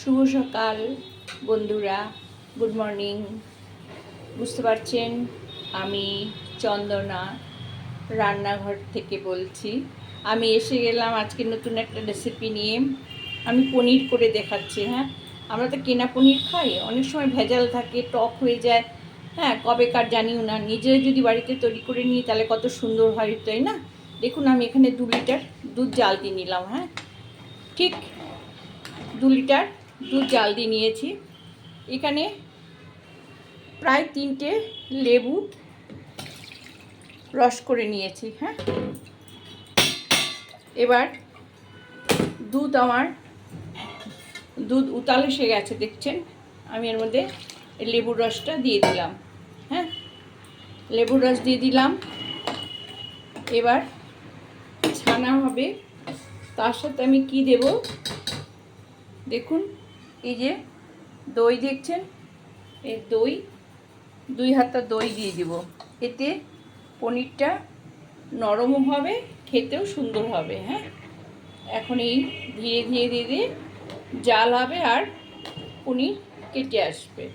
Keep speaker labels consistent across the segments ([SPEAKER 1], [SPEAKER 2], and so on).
[SPEAKER 1] শুভ সকাল, বন্ধুরা। Good morning বুঝতে পারছেন, আমি চন্দনা, রান্নাঘর থেকে বলছি। আমি এসে গেলাম আজকে নতুন একটা রেসিপি নিয়ে। আমি পনির করে দেখাচ্ছি হ্যাঁ? আমরা তো কেনা পনির খাই, অনেক সময় ভেজাল থাকে, টক হয়ে যায়। হ্যাঁ কবে কার জানিও না, নিজে যদি বাড়িতে তৈরি করে নিই, তাহলে কত সুন্দর হয়, তাই না? দেখুন, আমি এখানে দু লিটার দুধ জাল দিয়ে নিলাম হ্যাঁ? ঠিক দু লিটার দুধ জাল দিয়ে নিয়েছি। এখানে প্রায় তিনটে লেবু রস করে নিয়েছি হ্যাঁ। এবার দুধ আমার, দুধ উতাল এসে গেছে, দেখছেন? আমি এর মধ্যে লেবুর রসটা দিয়ে দিলাম হ্যাঁ। লেবুর রস দিয়ে দিলাম। এবার ছানা হবে, তার সাথে আমি কি দেব? দেখুন। এই যে দই দেখছেন? এই দই, দুই হাতা দই দিয়ে দিব। এতে পনিরটা নরমও হবে, খেতেও সুন্দর হবে হ্যাঁ? এখন এই ধীরে ধীরে ধীরে ধীরে জাল হবে আর পনির কেটে আসবে।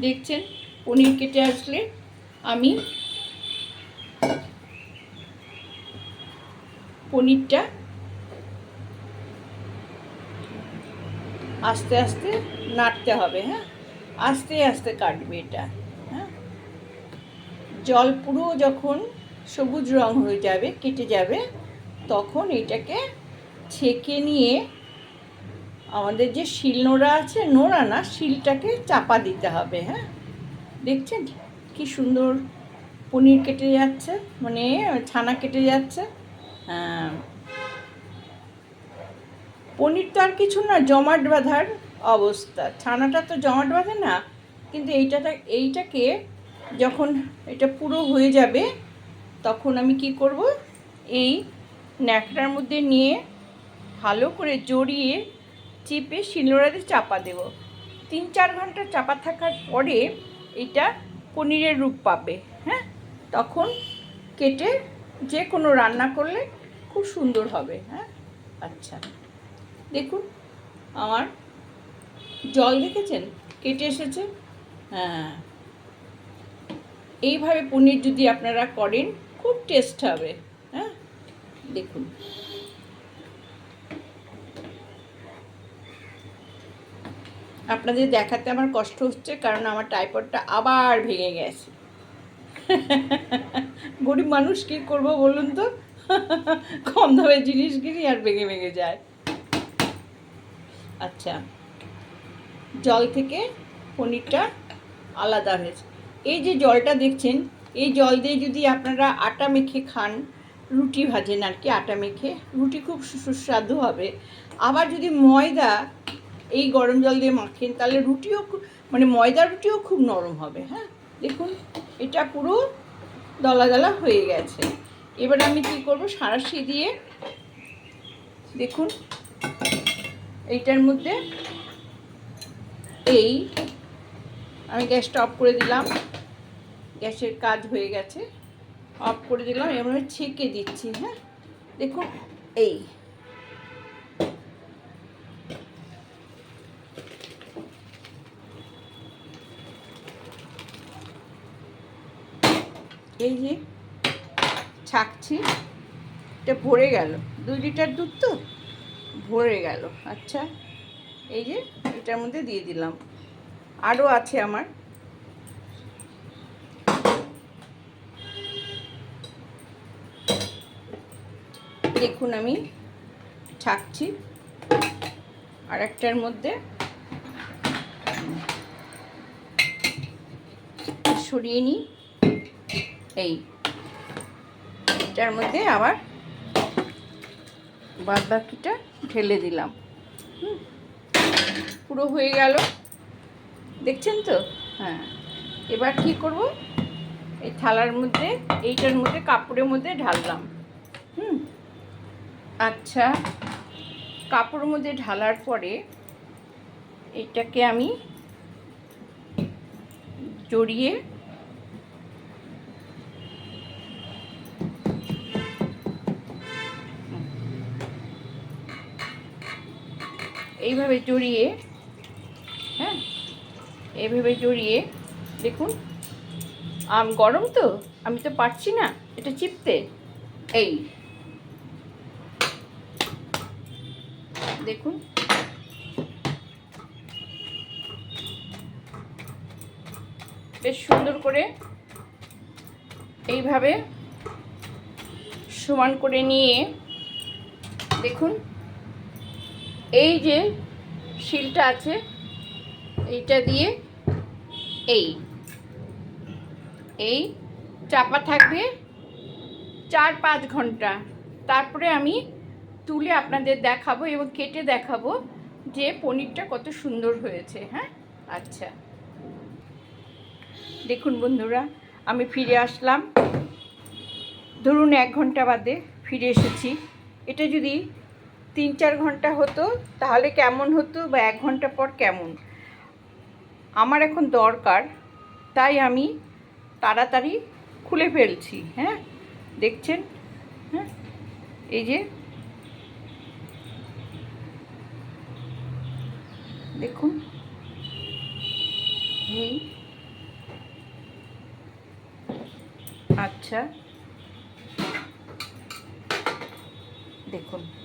[SPEAKER 1] দেখছেন? পনির কেটে আসলে আমি পনিরটা আস্তে আস্তে নাড়তে হবে হ্যাঁ? আস্তে আস্তে কাটবে এটা হ্যাঁ? জল পুরো যখন সবুজ রং হয়ে যাবে, কেটে যাবে, তখন এটাকে ছেঁকে নিয়ে আমাদের যে শিল নোড়া আছে, নোড়া না, শিলটাকে চাপা দিতে হবে হ্যাঁ? দেখছেন কি সুন্দর পনির কেটে যাচ্ছে মানে ছানা কেটে যাচ্ছে হ্যাঁ। পনির তো আর কিছু না, জমাট বাঁধার অবস্থা। ছানাটা তো জমাট বাঁধে না, কিন্তু এইটাটা এইটাকে যখন এটা পুরো হয়ে যাবে, তখন আমি কি করব? এই ন্যাকড়ার মধ্যে নিয়ে ভালো করে জড়িয়ে চিপে শিলনোড়াতে চাপা দেব। তিন চার ঘণ্টা চাপা থাকার পরে এটা পনিরের রূপ পাবে হ্যাঁ? তখন কেটে যে কোনো রান্না করলে খুব সুন্দর হবে হ্যাঁ? আচ্ছা। দেখুন, আমার জল দেখেছেন? কেটে এসেছে? হ্যাঁ। এইভাবে পনির যদি আপনারা করেন, খুব টেস্ট হবে হ্যাঁ? দেখুন। আপনাদের দেখাতে আমার কষ্ট হচ্ছে, কারণ আমার টাইপডটা আবার ভেঙে গেছে। গরিব মানুষ কী করব বলুন তো? কম দামে জিনিস কিনি আর ভেঙে ভেঙে যায়। আচ্ছা। জল থেকে পনিরটা আলাদা হয়েছে। এই যে জলটা দেখছেন, এই জল দিয়ে যদি আপনারা আটা মেখে খান, রুটি ভাজেন আর কি আটা মেখে, রুটি খুব সুস্বাদু হবে। আবার যদি ময়দা এই গরম জল দিয়ে মাখেন, তাহলে রুটিও মানে ময়দা রুটিও খুব নরম হবে হ্যাঁ? দেখুন, এটা পুরো দলা দলা হয়ে গেছে। এবার আমি কি করব, সাঁড়াশি দিয়ে, দেখুন এইটার মধ্যে এই। আমি গ্যাসটা অফ করে দিলাম। গ্যাসের কাজ হয়ে গেছে। অফ করে দিলাম, এবার ছেঁকে দিচ্ছি হ্যাঁ? দেখুন, এই। এই যে, ছাকছি। এটা ভরে গেল। দুই লিটার দুধ তো? ভরে গেল। আচ্ছা এই যে এটার মধ্যে দিয়ে দিলাম। আরও আছে আমার। দেখুন আমি ছাকছি। আর একটার মধ্যে সরিয়ে নিই। এই, এটার মধ্যে আবার বাদ বাকিটা ঢেলে দিলাম। পুরো হয়ে গেল। দেখছেন তো? হ্যাঁ। এবার কি করব? এই থালার মধ্যে, এইটার মধ্যে, কাপড়ের মধ্যে ঢাললাম। হুম। আচ্ছা। কাপড়ের মধ্যে ঢালার পরে, এটাকে আমি জড়িয়ে এইভাবে জড়িয়ে হ্যাঁ? এইভাবে জড়িয়ে, দেখুন, আম গরম তো, আমি তো পারছি না, এটা চিপতে। এই, দেখুন। বেশ সুন্দর করে এইভাবে সমান করে নিয়ে, দেখুন। এই যে শিলটা আছে, এইটা দিয়ে এই এই চাপা থাকবে চার পাঁচ ঘণ্টা। তারপরে আমি তুলে আপনাদের দেখাবো এবং কেটে দেখাবো যে পনিরটা কত সুন্দর হয়েছে হ্যাঁ? আচ্ছা। দেখুন বন্ধুরা, আমি ফিরে আসলাম। ধরুন এক ঘণ্টা বাদে ফিরে এসেছি। এটা যদি তিন চার ঘণ্টা হতো, তাহলে কেমন হতো বা এক ঘণ্টা পর কেমন? আমার এখন দরকার, তাই আমি তাড়াতাড়ি খুলে ফেলছি হ্যাঁ? দেখছেন? হ্যাঁ? এই যে। দেখুন। আচ্ছা। দেখুন।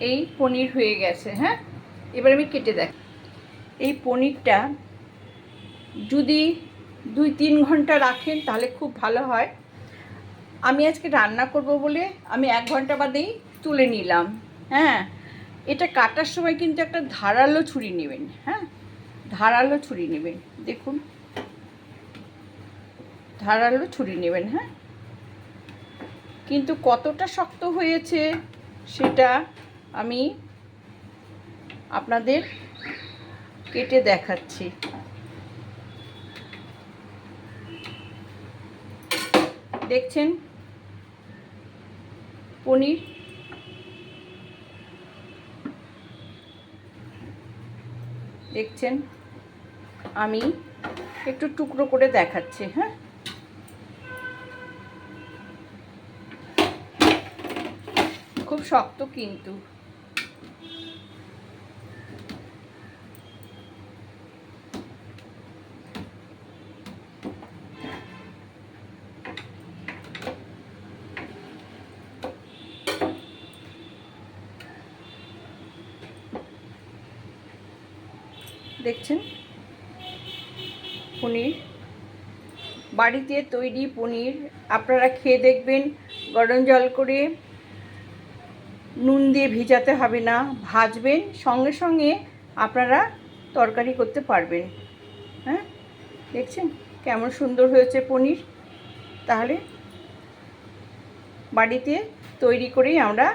[SPEAKER 1] এই পনির হয়ে গেছে হ্যাঁ? এবার আমি কেটে দেখ, এই পনিরটা যদি দুই তিন ঘণ্টা রাখেন তাহলে খুব ভালো হয়। আমি আজকে রান্না করব বলে আমি এক ঘণ্টা বাদেই তুলে নিলাম হ্যাঁ? এটা কাটার সময় কিন্তু একটা ধারালো ছুরি নেবেন হ্যাঁ? ধারালো ছুরি নেবেন, দেখুন। ধারালো ছুরি নেবেন হ্যাঁ? কিন্তু কতটা শক্ত হয়েছে সেটা আমি আপনাদের কেটে দেখাচ্ছি। দেখছেন? পনির। দেখছেন? আমি একটু টুকরো করে দেখাচ্ছি হ্যাঁ? খুব শক্ত কিন্তু। দেখছেন? পনির। বাড়িতে তৈরি পনির। আপনারা খেয়ে দেখবেন, গরম জল করে নুন দিয়ে ভিজাতে হবে না। ভাজবেন, সঙ্গে সঙ্গে আপনারা তরকারি করতে পারবেন। হ্যাঁ? দেখছেন? কেমন সুন্দর হয়েছে পনির। তাহলে বাড়িতে তৈরি করেই আমরা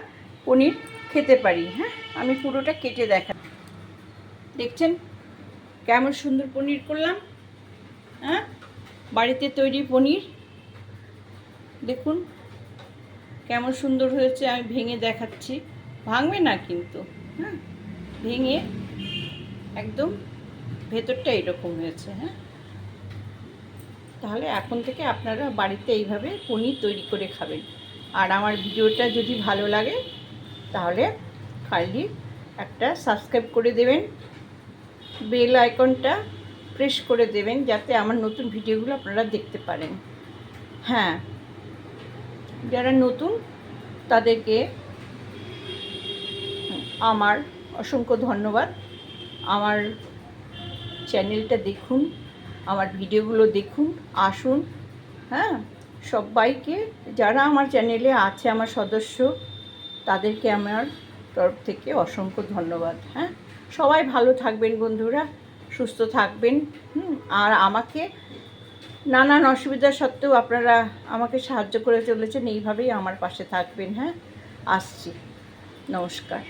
[SPEAKER 1] পনির খেতে পারি। হ্যাঁ? আমি পুরোটা কেটে দেখা দেখছেন? কেমন সুন্দর পনির করলাম হ্যাঁ? বাড়িতে তৈরি পনির। দেখুন, কেমন সুন্দর হয়েছে, আমি ভেঙে দেখাচ্ছি। ভাঙবে না কিন্তু হ্যাঁ? ভেঙে একদম ভেতরটা এরকম হয়েছে হ্যাঁ? তাহলে এখন থেকে আপনারা বাড়িতে এইভাবে পনির তৈরি করে খাবেন। আর আমার ভিডিওটা যদি ভালো লাগে, তাহলে খালি একটা সাবস্ক্রাইব করে দেবেন। বেল আইকনটা প্রেস করে দেবেন যাতে আমার নতুন ভিডিওগুলো আপনারা দেখতে পারেন। হ্যাঁ। যারা নতুন, তাদেরকে আমার অসংখ্য ধন্যবাদ। আমার চ্যানেলটা দেখুন, আমার ভিডিওগুলো দেখুন, আসুন হ্যাঁ। সবাইকে, যারা আমার চ্যানেলে আছে, আমার সদস্য, তাদেরকে আমার তরফ থেকে অসংখ্য ধন্যবাদ হ্যাঁ। সবাই ভালো থাকবেন বন্ধুরা, সুস্থ থাকবেন আর আমাকে নানান অসুবিধা সত্ত্বেও আপনারা আমাকে সাহায্য করে চলেছেন, এইভাবেই আমার পাশে থাকবেন হ্যাঁ আসছি, নমস্কার।